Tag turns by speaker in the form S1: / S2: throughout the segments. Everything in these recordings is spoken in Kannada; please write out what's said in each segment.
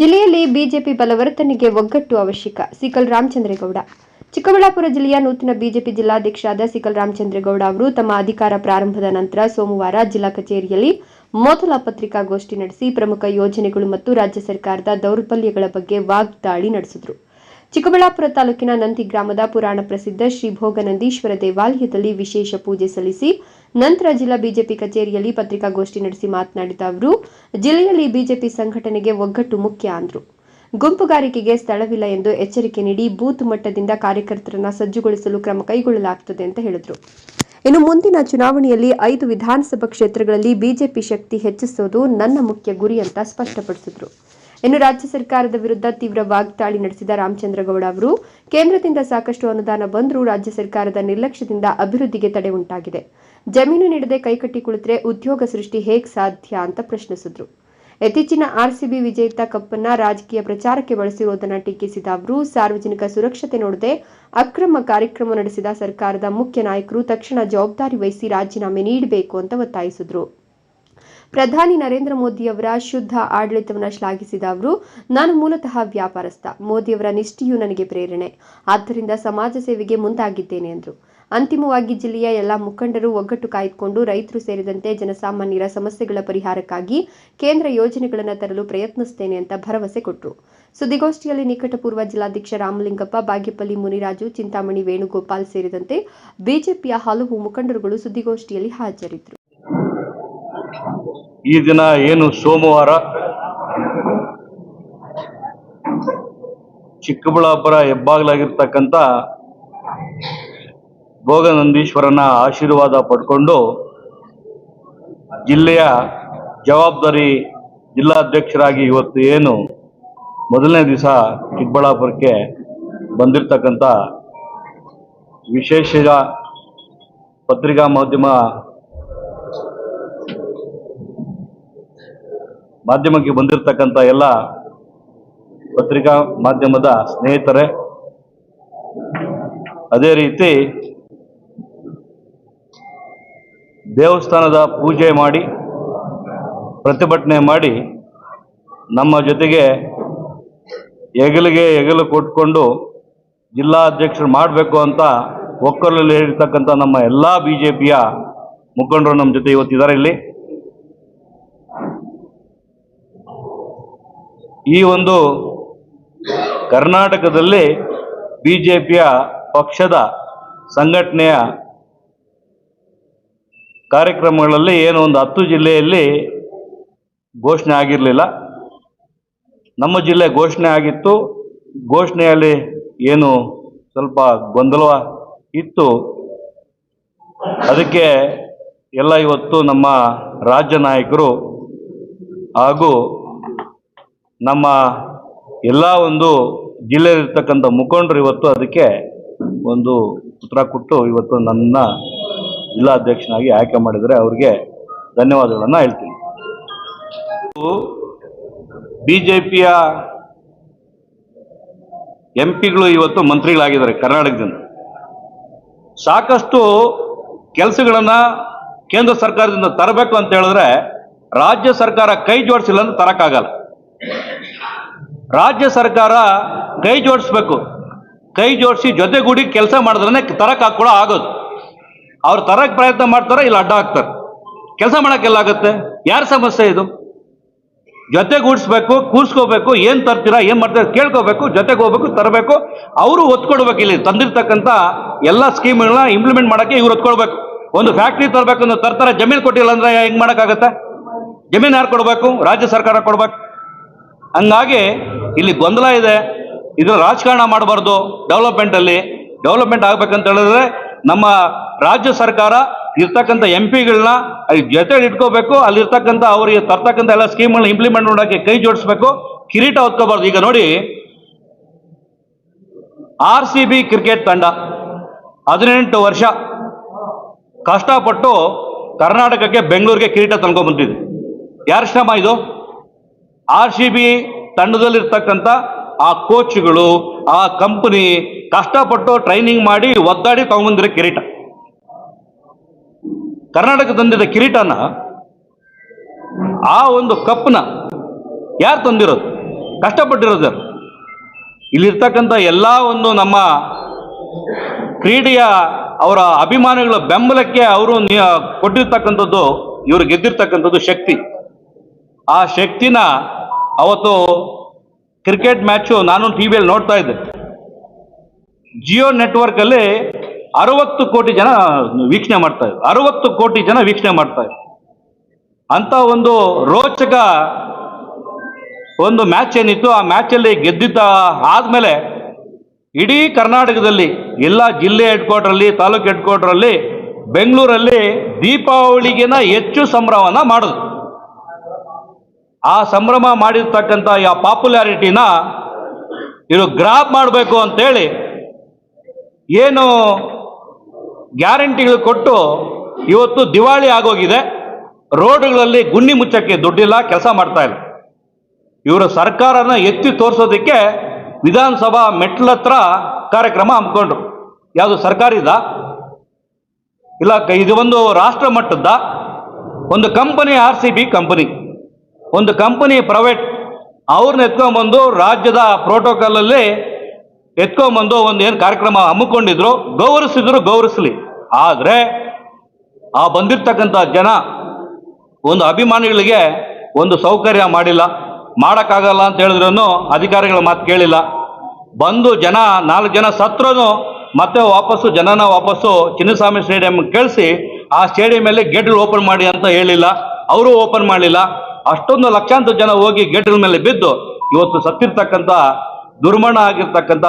S1: ಜಿಲ್ಲೆಯಲ್ಲಿ ಬಿಜೆಪಿ ಬಲವರ್ತನೆಗೆ ಒಗ್ಗಟ್ಟು ಅವಶ್ಯಕ. ಸಿಕಲ್ ರಾಮಚಂದ್ರೇಗೌಡ. ಚಿಕ್ಕಬಳ್ಳಾಪುರ ಜಿಲ್ಲೆಯ ನೂತನ ಬಿಜೆಪಿ ಜಿಲ್ಲಾಧ್ಯಕ್ಷರಾದ ಸಿಕಲ್ ರಾಮಚಂದ್ರೇಗೌಡ ಅವರು ತಮ್ಮ ಅಧಿಕಾರ ಪ್ರಾರಂಭದ ನಂತರ ಸೋಮವಾರ ಜಿಲ್ಲಾ ಕಚೇರಿಯಲ್ಲಿ ಮೊದಲ ಪತ್ರಿಕಾಗೋಷ್ಠಿ ನಡೆಸಿ ಪ್ರಮುಖ ಯೋಜನೆಗಳು ಮತ್ತು ರಾಜ್ಯ ಸರ್ಕಾರದ ದೌರ್ಬಲ್ಯಗಳ ಬಗ್ಗೆ ವಾಗ್ದಾಳಿ ನಡೆಸಿದರು. ಚಿಕ್ಕಬಳ್ಳಾಪುರ ತಾಲೂಕಿನ ನಂದಿ ಗ್ರಾಮದ ಪುರಾಣ ಪ್ರಸಿದ್ಧ ಶ್ರೀ ಭೋಗನಂದೀಶ್ವರ ದೇವಾಲಯದಲ್ಲಿ ವಿಶೇಷ ಪೂಜೆ ಸಲ್ಲಿಸಿ ನಂತರ ಜಿಲ್ಲಾ ಬಿಜೆಪಿ ಕಚೇರಿಯಲ್ಲಿ ಪತ್ರಿಕಾಗೋಷ್ಠಿ ನಡೆಸಿ ಮಾತನಾಡಿದ ಅವರು, ಜಿಲ್ಲೆಯಲ್ಲಿ ಬಿಜೆಪಿ ಸಂಘಟನೆಗೆ ಒಗ್ಗಟ್ಟು ಮುಖ್ಯ ಅಂದರು. ಗುಂಪುಗಾರಿಕೆಗೆ ಸ್ಥಳವಿಲ್ಲ ಎಂದು ಎಚ್ಚರಿಕೆ ನೀಡಿ ಬೂತ್ ಮಟ್ಟದಿಂದ ಕಾರ್ಯಕರ್ತರನ್ನ ಸಜ್ಜುಗೊಳಿಸಲು ಕ್ರಮ ಕೈಗೊಳ್ಳಲಾಗುತ್ತದೆ ಅಂತ ಹೇಳಿದರು. ಇನ್ನು ಮುಂದಿನ ಚುನಾವಣೆಯಲ್ಲಿ ಐದು ವಿಧಾನಸಭಾ ಕ್ಷೇತ್ರಗಳಲ್ಲಿ ಬಿಜೆಪಿ ಶಕ್ತಿ ಹೆಚ್ಚಿಸುವುದು ನನ್ನ ಮುಖ್ಯ ಗುರಿ ಅಂತ ಸ್ಪಷ್ಟಪಡಿಸಿದರು. ಇನ್ನು ರಾಜ್ಯ ಸರ್ಕಾರದ ವಿರುದ್ಧ ತೀವ್ರ ವಾಗ್ದಾಳಿ ನಡೆಸಿದ ರಾಮಚಂದ್ರಗೌಡ ಅವರು, ಕೇಂದ್ರದಿಂದ ಸಾಕಷ್ಟು ಅನುದಾನ ಬಂದರೂ ರಾಜ್ಯ ಸರ್ಕಾರದ ನಿರ್ಲಕ್ಷ್ಯದಿಂದ ಅಭಿವೃದ್ಧಿಗೆ ತಡೆ ಉಂಟಾಗಿದೆ. ಜಮೀನು ನೀಡದೆ ಕೈಕಟ್ಟಿ ಕುಳಿತರೆ ಉದ್ಯೋಗ ಸೃಷ್ಟಿ ಹೇಗೆ ಸಾಧ್ಯ ಅಂತ ಪ್ರಶ್ನಿಸಿದ್ರು. ಇತ್ತೀಚಿನ ಆರ್ಸಿಬಿ ವಿಜೇತ ಕಪ್ಪನ್ನ ರಾಜಕೀಯ ಪ್ರಚಾರಕ್ಕೆ ಬಳಸಿರುವುದನ್ನು ಟೀಕಿಸಿದ ಅವರು, ಸಾರ್ವಜನಿಕ ಸುರಕ್ಷತೆ ನೋಡದೆ ಅಕ್ರಮ ಕಾರ್ಯಕ್ರಮ ನಡೆಸಿದ ಸರ್ಕಾರದ ಮುಖ್ಯ ನಾಯಕರು ತಕ್ಷಣ ಜವಾಬ್ದಾರಿ ವಹಿಸಿ ರಾಜೀನಾಮೆ ನೀಡಬೇಕು ಅಂತ ಒತ್ತಾಯಿಸಿದ್ರು. ಪ್ರಧಾನಿ ನರೇಂದ್ರ ಮೋದಿಯವರ ಶುದ್ಧ ಆಡಳಿತವನ್ನು ಶ್ಲಾಘಿಸಿದ ಅವರು, ನಾನು ಮೂಲತಃ ವ್ಯಾಪಾರಸ್ಥ, ಮೋದಿಯವರ ನಿಷ್ಠೆಯು ನನಗೆ ಪ್ರೇರಣೆ. ಆದ್ದರಿಂದ ಸಮಾಜ ಸೇವೆಗೆ ಮುಂದಾಗಿದ್ದೇನೆ ಎಂದರು ಅಂತಿಮವಾಗಿ ಜಿಲ್ಲೆಯ ಎಲ್ಲ ಮುಖಂಡರು ಒಗ್ಗಟ್ಟು ಕಾಯ್ದುಕೊಂಡು ರೈತರು ಸೇರಿದಂತೆ ಜನಸಾಮಾನ್ಯರ ಸಮಸ್ಯೆಗಳ ಪರಿಹಾರಕ್ಕಾಗಿ ಕೇಂದ್ರ ಯೋಜನೆಗಳನ್ನು ತರಲು ಪ್ರಯತ್ನಿಸುತ್ತೇನೆ ಅಂತ ಭರವಸೆ ಕೊಟ್ಟರು ಸುದ್ದಿಗೋಷ್ಠಿಯಲ್ಲಿ ನಿಕಟಪೂರ್ವ ಜಿಲ್ಲಾಧ್ಯಕ್ಷ ರಾಮಲಿಂಗಪ್ಪ, ಬಾಗೇಪಲ್ಲಿ ಮುನಿರಾಜು, ಚಿಂತಾಮಣಿ ವೇಣುಗೋಪಾಲ್ ಸೇರಿದಂತೆ ಬಿಜೆಪಿಯ ಹಲವು ಮುಖಂಡರುಗಳು ಸುದ್ದಿಗೋಷ್ಠಿಯಲ್ಲಿ ಹಾಜರಿದ್ದರು.
S2: ಈ ದಿನ ಏನು ಸೋಮವಾರ? ಚಿಕ್ಕಬಳ್ಳಾಪುರ ಹೆಬ್ಬಾಗ್ಲಾಗಿರ್ತಕ್ಕಂಥ ಭೋಗನಂದೀಶ್ವರನ ಆಶೀರ್ವಾದ ಪಡ್ಕೊಂಡು ಜಿಲ್ಲೆಯ ಜವಾಬ್ದಾರಿ ಜಿಲ್ಲಾಧ್ಯಕ್ಷರಾಗಿ ಇವತ್ತು ಏನು ಮೊದಲನೇ ದಿವಸ ಚಿಕ್ಕಬಳ್ಳಾಪುರಕ್ಕೆ ಬಂದಿರತಕ್ಕಂಥ ವಿಶೇಷ ಪತ್ರಿಕಾ ಮಾಧ್ಯಮ ಮಾಧ್ಯಮಕ್ಕೆ ಬಂದಿರತಕ್ಕಂಥ ಎಲ್ಲ ಪತ್ರಿಕಾ ಮಾಧ್ಯಮದ ಸ್ನೇಹಿತರೆ, ಅದೇ ರೀತಿ ದೇವಸ್ಥಾನದ ಪೂಜೆ ಮಾಡಿ, ಪ್ರತಿಭಟನೆ ಮಾಡಿ ನಮ್ಮ ಜೊತೆಗೆ ಹೆಗಲಿಗೆ ಹೆಗಲು ಕೊಟ್ಕೊಂಡು ಜಿಲ್ಲಾಧ್ಯಕ್ಷರು ಮಾಡಬೇಕು ಅಂತ ಒಕ್ಕಲಲ್ಲಿ ಹೇಳಿರ್ತಕ್ಕಂಥ ನಮ್ಮ ಎಲ್ಲ ಬಿ ಜೆ ಪಿಯ ಮುಖಂಡರು ನಮ್ಮ ಜೊತೆ ಇವತ್ತಿದ್ದಾರೆ ಇಲ್ಲಿ. ಈ ಒಂದು ಕರ್ನಾಟಕದಲ್ಲಿ ಬಿ ಜೆ ಪಿಯ ಪಕ್ಷದ ಸಂಘಟನೆಯ ಕಾರ್ಯಕ್ರಮಗಳಲ್ಲಿ ಏನು ಒಂದು ಹತ್ತು ಜಿಲ್ಲೆಯಲ್ಲಿ ಘೋಷಣೆ ಆಗಿರಲಿಲ್ಲ. ನಮ್ಮ ಜಿಲ್ಲೆ ಘೋಷಣೆ ಆಗಿತ್ತು. ಘೋಷಣೆಯಲ್ಲಿ ಏನು ಸ್ವಲ್ಪ ಗೊಂದಲ ಇತ್ತು. ಅದಕ್ಕೆ ಎಲ್ಲ ಇವತ್ತು ನಮ್ಮ ರಾಜ್ಯ ನಾಯಕರು ಹಾಗೂ ನಮ್ಮ ಎಲ್ಲ ಒಂದು ಜಿಲ್ಲೆಯಲ್ಲಿರ್ತಕ್ಕಂಥ ಮುಖಂಡರು ಇವತ್ತು ಅದಕ್ಕೆ ಒಂದು ಉತ್ತರ ಕೊಟ್ಟು ಇವತ್ತು ನನ್ನ ಜಿಲ್ಲಾಧ್ಯಕ್ಷನಾಗಿ ಆಯ್ಕೆ ಮಾಡಿದರೆ ಅವ್ರಿಗೆ ಧನ್ಯವಾದಗಳನ್ನು ಹೇಳ್ತೀನಿ. ಬಿ ಜೆ ಪಿಯ ಎಂ ಪಿಗಳು ಇವತ್ತು ಮಂತ್ರಿಗಳಾಗಿದ್ದಾರೆ ಕರ್ನಾಟಕದಿಂದ. ಸಾಕಷ್ಟು ಕೆಲಸಗಳನ್ನು ಕೇಂದ್ರ ಸರ್ಕಾರದಿಂದ ತರಬೇಕು ಅಂತ ಹೇಳಿದ್ರೆ ರಾಜ್ಯ ಸರ್ಕಾರ ಕೈ ಜೋಡಿಸಿಲ್ಲ ಅಂತ ತರಕ್ಕಾಗಲ್ಲ ರಾಜ್ಯ ಸರ್ಕಾರ ಕೈ ಜೋಡಿಸ್ಬೇಕು. ಕೈ ಜೋಡಿಸಿ ಜೊತೆಗೂಡಿ ಕೆಲಸ ಮಾಡಿದ್ರೆ ತರಕ್ಕೆ ಹಾಕೊಳ್ಳೋ ಆಗೋದು. ಅವ್ರು ತರಕ್ಕೆ ಪ್ರಯತ್ನ ಮಾಡ್ತಾರೆ ಇಲ್ಲಿ ಅಡ್ಡ ಹಾಕ್ತಾರೆ? ಕೆಲಸ ಮಾಡೋಕ್ಕೆಲ್ಲ ಆಗುತ್ತೆ ಯಾರ ಸಮಸ್ಯೆ ಇದು? ಜೊತೆಗೂಡಿಸ್ಬೇಕು, ಕೂರ್ಸ್ಕೋಬೇಕು, ಏನು ತರ್ತೀರಾ, ಏನು ಮಾಡ್ತೀರಾ ಕೇಳ್ಕೋಬೇಕು ಜೊತೆಗೆ ಹೋಗ್ಬೇಕು ತರಬೇಕು. ಅವರು ಒತ್ಕೊಡ್ಬೇಕು ಇಲ್ಲಿ ತಂದಿರ್ತಕ್ಕಂಥ ಎಲ್ಲ ಸ್ಕೀಮ್ಗಳನ್ನ ಇಂಪ್ಲಿಮೆಂಟ್ ಮಾಡೋಕ್ಕೆ ಇವ್ರು ಒತ್ಕೊಳ್ಬೇಕು. ಒಂದು ಫ್ಯಾಕ್ಟ್ರಿ ತರಬೇಕು ಅಂದ್ರೆ ತರ್ತಾರೆ, ಜಮೀನು ಕೊಟ್ಟಿಲ್ಲ ಅಂದ್ರೆ ಹೆಂಗೆ ಮಾಡೋಕ್ಕಾಗತ್ತೆ? ಜಮೀನು ಯಾರು ಕೊಡಬೇಕು? ರಾಜ್ಯ ಸರ್ಕಾರ ಕೊಡ್ಬೇಕು. ಹಂಗಾಗಿ ಇಲ್ಲಿ ಗೊಂದಲ ಇದೆ. ಇದು ರಾಜಕಾರಣ ಮಾಡಬಾರ್ದು ಡೆವಲಪ್ಮೆಂಟಲ್ಲಿ ಡೆವಲಪ್ಮೆಂಟ್ ಆಗ್ಬೇಕಂತ ಹೇಳಿದ್ರೆ ನಮ್ಮ ರಾಜ್ಯ ಸರ್ಕಾರ ಇರ್ತಕ್ಕಂಥ ಎಂ ಪಿಗಳನ್ನ ಜೊತೆ ಇಟ್ಕೋಬೇಕು. ಅಲ್ಲಿರ್ತಕ್ಕಂಥ ಅವರಿಗೆ ತರ್ತಕ್ಕಂಥ ಎಲ್ಲ ಸ್ಕೀಮ್ಗಳನ್ನ ಇಂಪ್ಲಿಮೆಂಟ್ ಮಾಡೋಕ್ಕೆ ಕೈ ಜೋಡಿಸ್ಬೇಕು. ಕಿರೀಟ ಹೊತ್ಕೋಬಾರ್ದು. ಈಗ ನೋಡಿ ಆರ್ ಸಿ ಬಿ ಕ್ರಿಕೆಟ್ ತಂಡ ಹದಿನೆಂಟು ವರ್ಷ ಕಷ್ಟಪಟ್ಟು ಕರ್ನಾಟಕಕ್ಕೆ ಬೆಂಗಳೂರಿಗೆ ಕಿರೀಟ ತಂದ್ಕೊಂಡ್ಬಂದಿದೆ. ಯಾರ ಶ್ರಮ ಇದು? ಆರ್ ಸಿ ಬಿ ತಂಡದಲ್ಲಿರ್ತಕ್ಕಂಥ ಆ ಕೋಚ್ಗಳು, ಆ ಕಂಪನಿ ಕಷ್ಟಪಟ್ಟು ಟ್ರೈನಿಂಗ್ ಮಾಡಿ ಒದ್ದಾಡಿ ತಗೊಂಬಂದಿರೋ ಕಿರೀಟ. ಕರ್ನಾಟಕ ತಂದಿದ್ದ ಕಿರೀಟನ ಆ ಒಂದು ಕಪ್ನ ಯಾರು ತಂದಿರೋದು? ಕಷ್ಟಪಟ್ಟಿರೋದು ಯಾರು? ಇಲ್ಲಿರ್ತಕ್ಕಂಥ ಎಲ್ಲ ಒಂದು ನಮ್ಮ ಕ್ರೀಡೆಯ ಅವರ ಅಭಿಮಾನಿಗಳ ಬೆಂಬಲಕ್ಕೆ ಅವರು ಕೊಟ್ಟಿರ್ತಕ್ಕಂಥದ್ದು, ಇವರು ಗೆದ್ದಿರ್ತಕ್ಕಂಥದ್ದು ಶಕ್ತಿ. ಆ ಶಕ್ತಿನ ಅವತ್ತು ಕ್ರಿಕೆಟ್ ಮ್ಯಾಚು ನಾನು ಟಿ ವಿಯಲ್ಲಿ ನೋಡ್ತಾ ಇದ್ದೆ. ಜಿಯೋ ನೆಟ್ವರ್ಕ್ ಅಲ್ಲಿ ಅರವತ್ತು ಕೋಟಿ ಜನ ವೀಕ್ಷಣೆ ಮಾಡ್ತಾ ಇದ್ರು. ಅರವತ್ತು ಕೋಟಿ ಜನ ವೀಕ್ಷಣೆ ಮಾಡ್ತಾ ಅಂತ ಒಂದು ರೋಚಕ ಒಂದು ಮ್ಯಾಚ್ ಏನಿತ್ತು, ಆ ಮ್ಯಾಚಲ್ಲಿ ಗೆದ್ದಿದ್ದ ಆದಮೇಲೆ ಇಡೀ ಕರ್ನಾಟಕದಲ್ಲಿ, ಎಲ್ಲ ಜಿಲ್ಲೆ ಹೆಡ್ ಕ್ವಾರ್ಟ್ರಲ್ಲಿ ತಾಲೂಕು ಹೆಡ್ ಕ್ವಾರ್ಟ್ರಲ್ಲಿ ಬೆಂಗಳೂರಲ್ಲಿ ದೀಪಾವಳಿಗಿನ ಹೆಚ್ಚು ಸಂಭ್ರಮನ ಮಾಡಿದ್ರು. ಆ ಸಂಭ್ರಮ ಮಾಡಿರ್ತಕ್ಕಂಥ ಆ ಪಾಪ್ಯುಲಾರಿಟಿನ ಇದು ಗ್ರಾಪ್ ಮಾಡಬೇಕು ಅಂತೇಳಿ ಏನು ಗ್ಯಾರಂಟಿಗಳು ಕೊಟ್ಟು ಇವತ್ತು ದಿವಾಳಿ ಆಗೋಗಿದೆ. ರೋಡ್ಗಳಲ್ಲಿ ಗುಂಡಿ ಮುಚ್ಚಕ್ಕೆ ದುಡ್ಡಿಲ್ಲ, ಕೆಲಸ ಮಾಡ್ತಾ ಇಲ್ಲ. ಇವರು ಸರ್ಕಾರನ ಎತ್ತಿ ತೋರಿಸೋದಕ್ಕೆ ವಿಧಾನಸಭಾ ಮೆಟ್ಲತ್ರ ಕಾರ್ಯಕ್ರಮ ಹಮ್ಮಿಕೊಂಡ್ರು. ಯಾವುದು ಸರ್ಕಾರಿದ? ಇಲ್ಲ, ಇದು ಒಂದು ರಾಷ್ಟ್ರ ಮಟ್ಟದ ಒಂದು company, R C B company. ಒಂದು ಕಂಪನಿ ಪ್ರೈವೇಟ್ ಅವ್ರನ್ನ ಎತ್ಕೊಂಡ್ಬಂದು ರಾಜ್ಯದ ಪ್ರೋಟೋಕಾಲಲ್ಲಿ ಎತ್ಕೊಂಡ್ಬಂದು ಒಂದು ಏನು ಕಾರ್ಯಕ್ರಮ ಹಮ್ಮಿಕೊಂಡಿದ್ರು, ಗೌರವಿಸಿದ್ರು, ಗೌರವಿಸಲಿ. ಆದರೆ ಆ ಬಂದಿರ್ತಕ್ಕಂಥ ಜನ ಒಂದು ಅಭಿಮಾನಿಗಳಿಗೆ ಒಂದು ಸೌಕರ್ಯ ಮಾಡಿಲ್ಲ. ಮಾಡೋಕ್ಕಾಗಲ್ಲ ಅಂತ ಹೇಳಿದ್ರು ಅಧಿಕಾರಿಗಳ ಮಾತು ಕೇಳಿಲ್ಲ. ಬಂದು ಜನ, ನಾಲ್ಕು ಜನ ಸತ್ರೂ ಮತ್ತೆ ವಾಪಸ್ಸು, ಜನನ ವಾಪಸ್ಸು ಚಿನ್ನಸ್ವಾಮಿ ಸ್ಟೇಡಿಯಂ ಕೇಳಿಸಿ, ಆ ಸ್ಟೇಡಿಯಂ ಮೇಲೆ ಗೇಟ್ಗಳು ಓಪನ್ ಮಾಡಿ ಅಂತ ಹೇಳಿಲ್ಲ. ಅವರು ಓಪನ್ ಮಾಡಲಿಲ್ಲ. ಅಷ್ಟೊಂದು ಲಕ್ಷಾಂತರ ಜನ ಹೋಗಿ ಗೇಟ್ಗಳ ಮೇಲೆ ಬಿದ್ದು ಇವತ್ತು ಸತ್ತಿರ್ತಕ್ಕಂಥ ದುರ್ಮಣ ಆಗಿರ್ತಕ್ಕಂಥ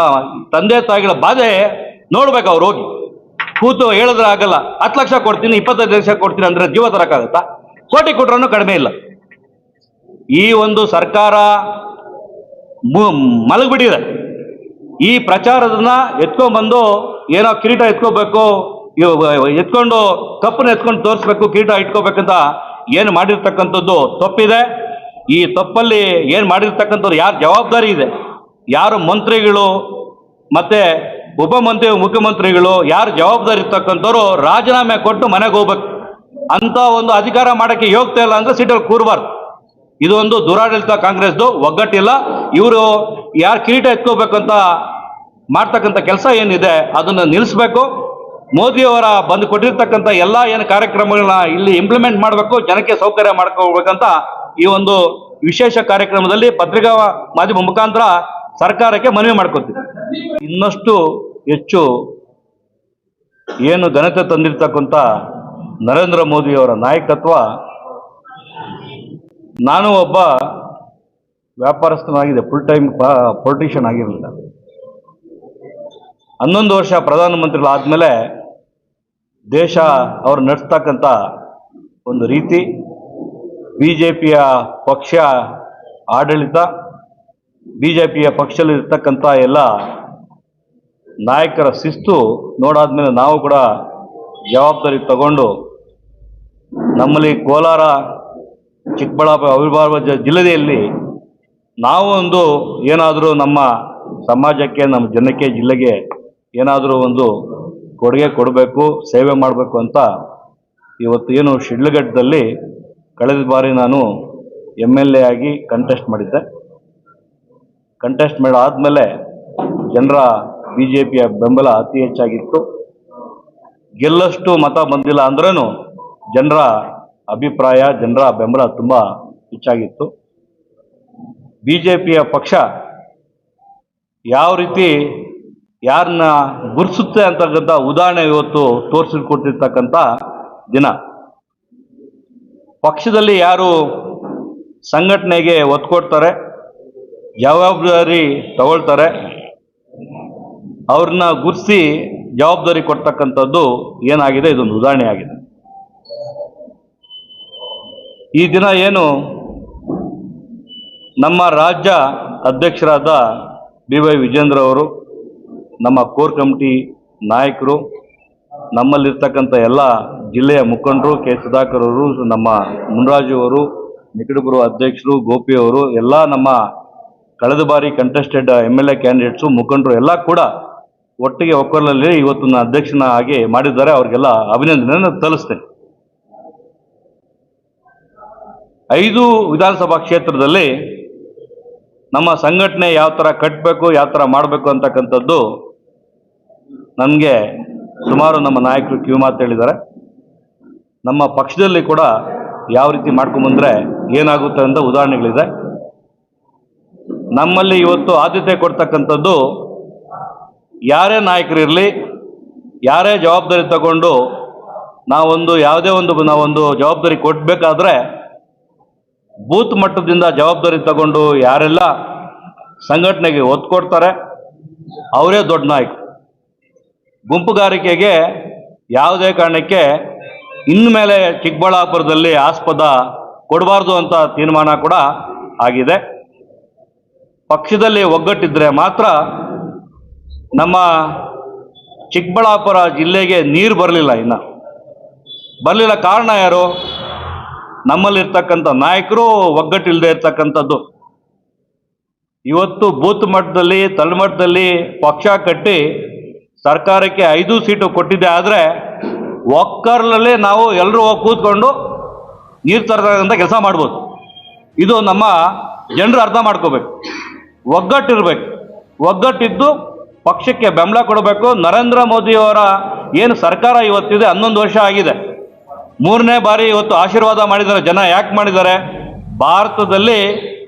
S2: ತಂದೆ ತಾಯಿಗಳ ಬಾಧೆ ನೋಡ್ಬೇಕು ಅವ್ರು ಹೋಗಿ. ಕೂತು ಹೇಳಿದ್ರೆ ಆಗಲ್ಲ. ಹತ್ತು ಲಕ್ಷ ಕೊಡ್ತೀನಿ, ಇಪ್ಪತ್ತೈದು ಲಕ್ಷ ಕೊಡ್ತೀನಿ ಅಂದ್ರೆ ಜೀವ ತರಕ್ಕಾಗತ್ತಾ ಕೋಟಿ ಕೊಟ್ರೂ ಕಡಿಮೆ ಇಲ್ಲ. ಈ ಒಂದು ಸರ್ಕಾರ ಮಲಗ್ಬಿಟ್ಟಿದೆ. ಈ ಪ್ರಚಾರದನ್ನ ಎತ್ಕೊಂಡ್ಬಂದು ಏನೋ ಕಿರೀಟ ಎತ್ಕೋಬೇಕು ಎತ್ಕೊಂಡು ಕಪ್ಪನ್ನ ಎತ್ಕೊಂಡು ತೋರಿಸ್ಬೇಕು, ಕಿರೀಟ ಇಟ್ಕೋಬೇಕಂತ ಏನು ಮಾಡಿರ್ತಕ್ಕಂಥದ್ದು ತಪ್ಪಿದೆ? ಈ ತಪ್ಪಲ್ಲಿ ಏನು ಮಾಡಿರ್ತಕ್ಕಂಥದ್ದು ಯಾರ ಜವಾಬ್ದಾರಿ ಇದೆ? ಯಾರು ಮಂತ್ರಿಗಳು ಮತ್ತೆ ಉಪಮಂತ್ರಿ ಮುಖ್ಯಮಂತ್ರಿಗಳು ಯಾರು ಜವಾಬ್ದಾರಿ ಇರ್ತಕ್ಕಂಥವ್ರು ರಾಜೀನಾಮೆ ಕೊಟ್ಟು ಮನೆಗೆ ಹೋಗ್ಬೇಕು. ಅಂತ ಒಂದು ಅಧಿಕಾರ ಮಾಡೋಕ್ಕೆ ಯೋಗ್ಯತೆ ಇಲ್ಲ ಅಂದ್ರೆ ಸೀಟಲ್ಲಿ ಕೂರಬಾರ್ದು. ಇದೊಂದು ದುರಾಡಳಿತ ಕಾಂಗ್ರೆಸ್ದು ಒಗ್ಗಟ್ಟಿಲ್ಲ. ಇವರು ಯಾರು ಕಿರೀಟ ಎತ್ಕೋಬೇಕಂತ ಮಾಡ್ತಕ್ಕಂಥ ಕೆಲಸ ಏನಿದೆ ಅದನ್ನು ನಿಲ್ಲಿಸ್ಬೇಕು ಮೋದಿಯವರ ಬಂದು ಕೊಟ್ಟಿರ್ತಕ್ಕಂಥ ಎಲ್ಲ ಏನು ಕಾರ್ಯಕ್ರಮಗಳನ್ನ ಇಲ್ಲಿ ಇಂಪ್ಲಿಮೆಂಟ್ ಮಾಡಬೇಕು, ಜನಕ್ಕೆ ಸೌಕರ್ಯ ಮಾಡ್ಕೋಬೇಕಂತ ಈ ಒಂದು ವಿಶೇಷ ಕಾರ್ಯಕ್ರಮದಲ್ಲಿ ಪತ್ರಿಕಾ ಮಾಧ್ಯಮ ಮುಖಾಂತರ ಸರ್ಕಾರಕ್ಕೆ ಮನವಿ ಮಾಡ್ಕೊತೀವಿ. ಇನ್ನಷ್ಟು ಹೆಚ್ಚು ಏನು ಘನತೆ ತಂದಿರ್ತಕ್ಕಂಥ ನರೇಂದ್ರ ಮೋದಿಯವರ ನಾಯಕತ್ವ ನಾನು ಒಬ್ಬ ವ್ಯಾಪಾರಸ್ಥನಾಗಿದೆ ಫುಲ್ ಟೈಮ್ ಪೊಲಿಟಿಷಿಯನ್ ಆಗಿರಲಿಲ್ಲ. ಹನ್ನೊಂದು ವರ್ಷ ಪ್ರಧಾನಮಂತ್ರಿಗಳಾದಮೇಲೆ ದೇಶ ಅವರು ನಡೆಸ್ತಕ್ಕಂಥ ಒಂದು ರೀತಿ ಬಿ ಜೆ ಪಿಯ ಪಕ್ಷ ಆಡಳಿತ ಬಿ ಜೆ ಪಿಯ ಪಕ್ಷದಲ್ಲಿರ್ತಕ್ಕಂಥ ಎಲ್ಲ ನಾಯಕರ ಶಿಸ್ತು ನೋಡಾದ್ಮೇಲೆ ನಾವು ಕೂಡ ಜವಾಬ್ದಾರಿ ತಗೊಂಡು ನಮ್ಮಲ್ಲಿ ಕೋಲಾರ, ಚಿಕ್ಕಬಳ್ಳಾಪುರ ಅವಿರ್ಭಾವ ಜಿಲ್ಲೆಯಲ್ಲಿ ನಾವು ಒಂದು ಏನಾದರೂ ನಮ್ಮ ಸಮಾಜಕ್ಕೆ, ನಮ್ಮ ಜನಕ್ಕೆ, ಜಿಲ್ಲೆಗೆ ಏನಾದರೂ ಒಂದು ಕೊಡುಗೆ ಕೊಡಬೇಕು, ಸೇವೆ ಮಾಡಬೇಕು ಅಂತ ಇವತ್ತು ಏನು ಶಿಡ್ಲಘಟ್ಟದಲ್ಲಿ ಕಳೆದ ಬಾರಿ ನಾನು ಎಂ ಎಲ್ ಎ ಆಗಿ ಕಂಟೆಸ್ಟ್ ಮಾಡಿದ್ದೆ. ಕಂಟೆಸ್ಟ್ ಮಾಡಾದಮೇಲೆ ಜನರ ಬಿ ಜೆ ಪಿಯ ಬೆಂಬಲ ಅತಿ ಹೆಚ್ಚಾಗಿತ್ತು. ಗೆಲ್ಲಷ್ಟು ಮತ ಬಂದಿಲ್ಲ ಅಂದ್ರೂ ಜನರ ಅಭಿಪ್ರಾಯ, ಜನರ ಬೆಂಬಲ ತುಂಬ ಹೆಚ್ಚಾಗಿತ್ತು. ಬಿ ಜೆ ಪಿಯ ಪಕ್ಷ ಯಾವ ರೀತಿ ಯಾರನ್ನ ಗುರುಸುತ್ತೆ ಅಂತಕ್ಕಂಥ ಉದಾಹರಣೆ ಇವತ್ತು ತೋರಿಸಿಕೊಟ್ಟಿರ್ತಕ್ಕಂಥ ದಿನ. ಪಕ್ಷದಲ್ಲಿ ಯಾರು ಸಂಘಟನೆಗೆ ಒತ್ತು ಕೊಡ್ತಾರೆ ಜವಾಬ್ದಾರಿ ತಗೊಳ್ತಾರೆ, ಅವ್ರನ್ನ ಗುರ್ಸಿ ಜವಾಬ್ದಾರಿ ಕೊಡ್ತಕ್ಕಂಥದ್ದು ಏನಾಗಿದೆ, ಇದೊಂದು ಉದಾಹರಣೆ ಆಗಿದೆ. ಈ ದಿನ ಏನು, ನಮ್ಮ ರಾಜ್ಯ ಅಧ್ಯಕ್ಷರಾದ ಡಿ ವೈ ವಿಜೇಂದ್ರ ಅವರು ನಮ್ಮ ಕೋರ್ ಕಮಿಟಿ ನಾಯಕರು, ನಮ್ಮಲ್ಲಿರ್ತಕ್ಕಂಥ ಎಲ್ಲ ಜಿಲ್ಲೆಯ ಮುಖಂಡರು, ಕೆ. ಸುಧಾಕರ್ ಅವರು, ನಮ್ಮ ಮುನ್ರಾಜು ಅವರು, ನಿಕಟಗುರು ಅಧ್ಯಕ್ಷರು, ಗೋಪಿ ಅವರು, ಎಲ್ಲ ನಮ್ಮ ಕಳೆದ ಬಾರಿ contested M L A candidates ಮುಖಂಡರು ಎಲ್ಲ ಕೂಡ ಒಟ್ಟಿಗೆ ಒಕ್ಕಲಲ್ಲಿ ಇವತ್ತು ಅಧ್ಯಕ್ಷನ ಆಗಿ ಮಾಡಿದ್ದಾರೆ. ಅವ್ರಿಗೆಲ್ಲ ಅಭಿನಂದನೆಯನ್ನು ಸಲ್ಲಿಸ್ತೇನೆ. ಐದು ವಿಧಾನಸಭಾ ಕ್ಷೇತ್ರದಲ್ಲಿ ನಮ್ಮ ಸಂಘಟನೆ ಯಾವ ಥರ ಕಟ್ಟಬೇಕು, ಯಾವ ಥರ ಮಾಡಬೇಕು ಅಂತಕ್ಕಂಥದ್ದು ನನಗೆ ಸುಮಾರು ನಮ್ಮ ನಾಯಕರು ಕಿವಿ ಮಾತು ಹೇಳಿದ್ದಾರೆ. ನಮ್ಮ ಪಕ್ಷದಲ್ಲಿ ಕೂಡ ಯಾವ ರೀತಿ ಮಾಡ್ಕೊಂಬಂದ್ರೆ ಏನಾಗುತ್ತೆ ಅಂತ ಉದಾಹರಣೆಗಳಿದೆ. ನಮ್ಮಲ್ಲಿ ಇವತ್ತು ಆದ್ಯತೆ ಕೊಡ್ತಕ್ಕಂಥದ್ದು ಯಾರೇ ನಾಯಕರಿರಲಿ ಯಾರೇ ಜವಾಬ್ದಾರಿ ತಗೊಂಡು ನಾವೊಂದು ಯಾವುದೇ ಒಂದು ನಾವೊಂದು ಜವಾಬ್ದಾರಿ ಕೊಡಬೇಕಾದ್ರೆ ಬೂತ್ ಮಟ್ಟದಿಂದ ಜವಾಬ್ದಾರಿ ತಗೊಂಡು ಯಾರೆಲ್ಲ ಸಂಘಟನೆಗೆ ಒತ್ತು ಕೊಡ್ತಾರೆ, ಅವರೇ ದೊಡ್ಡ ನಾಯಕ ಗುಂಪುಗಾರಿಕೆಗೆ ಯಾವುದೇ ಕಾರಣಕ್ಕೆ ಇನ್ಮೇಲೆ ಚಿಕ್ಕಬಳ್ಳಾಪುರದಲ್ಲಿ ಆಸ್ಪದ ಕೊಡಬಾರ್ದು ಅಂತ ತೀರ್ಮಾನ ಕೂಡ ಆಗಿದೆ. ಪಕ್ಷದಲ್ಲಿ ಒಗ್ಗಟ್ಟಿದ್ರೆ ಮಾತ್ರ ನಮ್ಮ ಚಿಕ್ಕಬಳ್ಳಾಪುರ ಜಿಲ್ಲೆಗೆ ನೀರು ಬರಲಿಲ್ಲ ಇನ್ನು. ಬರಲಿಲ್ಲ ಕಾರಣ ಯಾರು? ನಮ್ಮಲ್ಲಿರ್ತಕ್ಕಂಥ ನಾಯಕರು ಒಗ್ಗಟ್ಟಿಲ್ಲದೆ ಇರ್ತಕ್ಕಂಥದ್ದು. ಇವತ್ತು ಬೂತ್ ಮಟ್ಟದಲ್ಲಿ, ತಳಮಟ್ಟದಲ್ಲಿ ಪಕ್ಷ ಕಟ್ಟಿ ಸರ್ಕಾರಕ್ಕೆ ಐದು ಸೀಟು ಕೊಟ್ಟಿದೆ ಆದರೆ ಒಕ್ಕರ್ಲಲ್ಲೇ ನಾವು ಎಲ್ಲರೂ ಹೋಗಿ ಕೂತ್ಕೊಂಡು ನೀರು ತರತಕ್ಕಂಥ ಕೆಲಸ ಮಾಡ್ಬೋದು. ಇದು ನಮ್ಮ ಜನರು ಅರ್ಥ ಮಾಡ್ಕೋಬೇಕು. ಒಗ್ಗಟ್ಟಿರಬೇಕು. ಒಗ್ಗಟ್ಟಿದ್ದು ಪಕ್ಷಕ್ಕೆ ಬೆಂಬಲ ಕೊಡಬೇಕು. ನರೇಂದ್ರ ಮೋದಿಯವರ ಏನು ಸರ್ಕಾರ ಇವತ್ತಿದೆ, ಹನ್ನೊಂದು ವರ್ಷ ಆಗಿದೆ. ಮೂರನೇ ಬಾರಿ ಇವತ್ತು ಆಶೀರ್ವಾದ ಮಾಡಿದ್ದಾರೆ, ಜನ ಯಾಕೆ ಮಾಡಿದ್ದಾರೆ? ಭಾರತದಲ್ಲಿ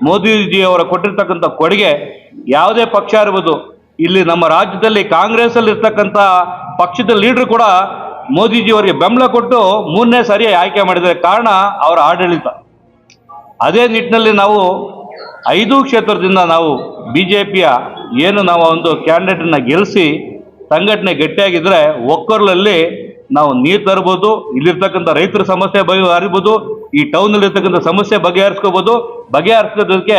S2: ಮೋದಿಜಿಯವರು ಕೊಟ್ಟಿರ್ತಕ್ಕಂಥ ಕೊಡುಗೆ ಯಾವುದೇ ಪಕ್ಷ ಇರ್ಬೋದು ಇಲ್ಲಿ ನಮ್ಮ ರಾಜ್ಯದಲ್ಲಿ ಕಾಂಗ್ರೆಸ್ ಅಲ್ಲಿ ಇರ್ತಕ್ಕಂಥ ಪಕ್ಷದ ಲೀಡರ್ ಕೂಡ ಮೋದಿಜಿಯವರಿಗೆ ಬೆಂಬಲ ಕೊಟ್ಟು ಮೂರನೇ ಸಾರಿ ಆಯ್ಕೆ ಮಾಡಿದರೆ ಕಾರಣ ಅವರ ಆಡಳಿತ. ಅದೇ ನಿಟ್ಟಿನಲ್ಲಿ ನಾವು ಐದು ಕ್ಷೇತ್ರದಿಂದ ನಾವು ಬಿ ಜೆ ಪಿಯ ಏನು ನಾವು ಒಂದು ಕ್ಯಾಂಡಿಡೇಟನ್ನ ಗೆಲ್ಲಿಸಿ ಸಂಘಟನೆ ಗಟ್ಟಿಯಾಗಿದ್ದರೆ ಒಕ್ಕರ್ಲಲ್ಲಿ ನಾವು ನೀರು ತರ್ಬೋದು, ಇಲ್ಲಿರ್ತಕ್ಕಂಥ ರೈತರ ಸಮಸ್ಯೆ ಬಗೆಹರಿಬೋದು, ಈ ಟೌನಲ್ಲಿ ಇರ್ತಕ್ಕಂಥ ಸಮಸ್ಯೆ ಬಗೆಹರಿಸ್ಕೋಬೋದು. ಬಗೆಹರಿಸೋದಕ್ಕೆ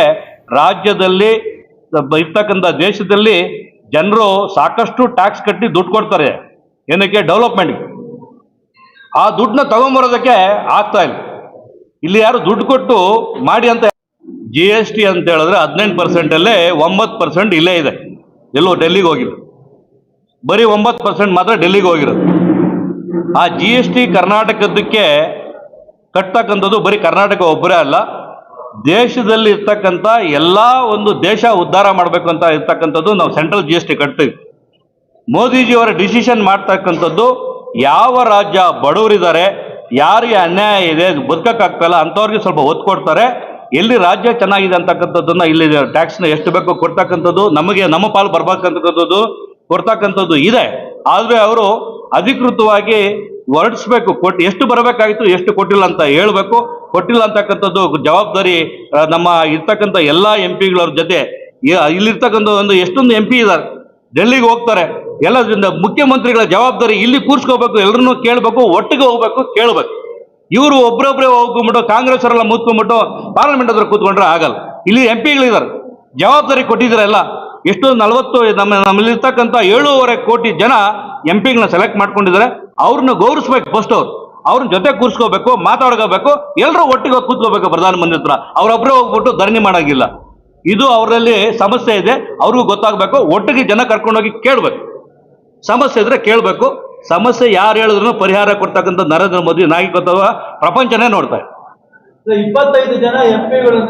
S2: ರಾಜ್ಯದಲ್ಲಿ ಇರ್ತಕ್ಕಂಥ ದೇಶದಲ್ಲಿ ಜನರು ಸಾಕಷ್ಟು ಟ್ಯಾಕ್ಸ್ ಕಟ್ಟಿ ದುಡ್ಡು ಕೊಡ್ತಾರೆ. ಏನಕ್ಕೆ? ಡೆವಲಪ್ಮೆಂಟ್ಗೆ ಆ ದುಡ್ಡನ್ನ ತಗೊಂಬರೋದಕ್ಕೆ ಆಗ್ತಾ ಇಲ್ಲ. ಇಲ್ಲಿ ಯಾರು ದುಡ್ಡು ಕೊಟ್ಟು ಮಾಡಿ ಅಂತ ಜಿ ಎಸ್ ಟಿ ಅಂತ ಹೇಳಿದ್ರೆ ಹದಿನೆಂಟು ಪರ್ಸೆಂಟಲ್ಲೇ ಒಂಬತ್ತು ಪರ್ಸೆಂಟ್ ಇಲ್ಲೇ ಇದೆ. ಎಲ್ಲೋ ಡೆಲ್ಲಿಗೆ ಹೋಗಿಲ್ಲ ಬರೀ ಒಂಬತ್ತು ಪರ್ಸೆಂಟ್ ಮಾತ್ರ ಡೆಲ್ಲಿಗೆ ಹೋಗಿರೋದು. ಆ ಜಿ ಎಸ್ ಟಿ ಕರ್ನಾಟಕದಕ್ಕೆ ಕಟ್ತಕ್ಕಂಥದ್ದು ಬರೀ ಕರ್ನಾಟಕ ಒಬ್ಬರೇ ಅಲ್ಲ. ದೇಶದಲ್ಲಿ ಇರ್ತಕ್ಕಂಥ ಎಲ್ಲ ಒಂದು ದೇಶ ಉದ್ಧಾರ ಮಾಡಬೇಕು ಅಂತ ಇರ್ತಕ್ಕಂಥದ್ದು ನಾವು ಸೆಂಟ್ರಲ್ ಜಿ ಎಸ್ ಟಿ ಕಟ್ತೀವಿ. ಮೋದಿಜಿಯವರ ಡಿಸಿಷನ್ ಮಾಡ್ತಕ್ಕಂಥದ್ದು ಯಾವ ರಾಜ್ಯ ಬಡವರಿದ್ದಾರೆ ಯಾರಿಗೆ ಅನ್ಯಾಯ ಇದೆ ಬದುಕಕ್ಕಾಗ್ತಲ್ಲ ಅಂಥವ್ರಿಗೆ ಸ್ವಲ್ಪ ಒತ್ತು ಕೊಡ್ತಾರೆ. ಎಲ್ಲಿ ರಾಜ್ಯ ಚೆನ್ನಾಗಿದೆ ಅಂತಕ್ಕಂಥದ್ದನ್ನ ಇಲ್ಲಿ ಟ್ಯಾಕ್ಸ್ನ ಎಷ್ಟು ಬೇಕೋ ಕೊಡ್ತಕ್ಕಂಥದ್ದು, ನಮಗೆ ನಮ್ಮ ಪಾಲು ಬರ್ಬೇಕಂತಕ್ಕಂಥದ್ದು ಕೊಡ್ತಕ್ಕಂಥದ್ದು ಇದೆ. ಆದರೆ ಅವರು ಅಧಿಕೃತವಾಗಿ ಹೊರಡಿಸ್ಬೇಕು ಕೊಟ್ಟು ಎಷ್ಟು ಬರಬೇಕಾಗಿತ್ತು ಎಷ್ಟು ಕೊಟ್ಟಿಲ್ಲ ಅಂತ ಹೇಳಬೇಕು. ಕೊಟ್ಟಿಲ್ಲ ಅಂತಕ್ಕಂಥದ್ದು ಜವಾಬ್ದಾರಿ ನಮ್ಮ ಇರ್ತಕ್ಕಂಥ ಎಲ್ಲ ಎಂ ಪಿಗಳವ್ರ ಜೊತೆ. ಇಲ್ಲಿರ್ತಕ್ಕಂಥ ಒಂದು ಎಷ್ಟೊಂದು ಎಂ ಪಿ ಇದ್ದಾರೆ ಡೆಲ್ಲಿಗೆ ಹೋಗ್ತಾರೆ. ಎಲ್ಲದರಿಂದ ಮುಖ್ಯಮಂತ್ರಿಗಳ ಜವಾಬ್ದಾರಿ ಇಲ್ಲಿ ಕೂರ್ಸ್ಕೋಬೇಕು ಎಲ್ಲರನ್ನೂ ಕೇಳಬೇಕು, ಒಟ್ಟಿಗೆ ಹೋಗ್ಬೇಕು, ಕೇಳಬೇಕು. ಇವರು ಒಬ್ಬರೊಬ್ಬರೇ ಹೋಗ್ಬಿಟ್ಟು ಕಾಂಗ್ರೆಸ್ ಅವರೆಲ್ಲ ಮುತ್ಕೊಂಡ್ಬಿಟ್ಟು ಪಾರ್ಲಿಮೆಂಟ್ ಹತ್ರ ಕೂತ್ಕೊಂಡ್ರೆ ಆಗಲ್ಲ. ಇಲ್ಲಿ ಎಂ ಪಿಗಳಿದ್ದಾರೆ ಜವಾಬ್ದಾರಿ ಕೊಟ್ಟಿದ್ದಾರಲ್ಲ ಎಷ್ಟು ನಲವತ್ತು, ನಮ್ಮ, ನಮ್ಮಲ್ಲಿರ್ತಕ್ಕಂಥ ಏಳೂವರೆ ಕೋಟಿ ಜನ ಎಂ ಪಿಗಳನ್ನ ಸೆಲೆಕ್ಟ್ ಮಾಡ್ಕೊಂಡಿದ್ದಾರೆ. ಅವ್ರನ್ನ ಗೌರವಿಸ್ಬೇಕು ಫಸ್ಟ್ ಅವ್ರು. ಅವ್ರನ್ನ ಜೊತೆ ಕೂರಿಸ್ಕೋಬೇಕು, ಮಾತಾಡ್ಕೋಬೇಕು ಎಲ್ಲರೂ ಒಟ್ಟಿಗೆ ಹೋಗಿ ಕೂತ್ಕೋಬೇಕು ಪ್ರಧಾನಮಂತ್ರಿ ಹತ್ರ. ಅವ್ರೊಬ್ಬರೇ ಹೋಗ್ಬಿಟ್ಟು ಧರಣಿ ಮಾಡೋಂಗಿಲ್ಲ. ಇದು ಅವರಲ್ಲಿ ಸಮಸ್ಯೆ ಇದೆ, ಅವ್ರಿಗೂ ಗೊತ್ತಾಗಬೇಕು, ಒಟ್ಟಿಗೆ ಜನ ಕರ್ಕೊಂಡೋಗಿ ಕೇಳಬೇಕು. ಸಮಸ್ಯೆ ಇದ್ರೆ ಕೇಳಬೇಕು. ಸಮಸ್ಯೆ ಯಾರು ಹೇಳಿದ್ರು ಪರಿಹಾರ ಕೊಡ್ತಕ್ಕಂಥ ನರೇಂದ್ರ ಮೋದಿ ನಾಯಕತ್ವ ಪ್ರಪಂಚನೇ ನೋಡ್ತಾರೆ
S3: ಇಪ್ಪತ್ತೈದು ಜನ ಎಂಪಿಗಳನ್ನು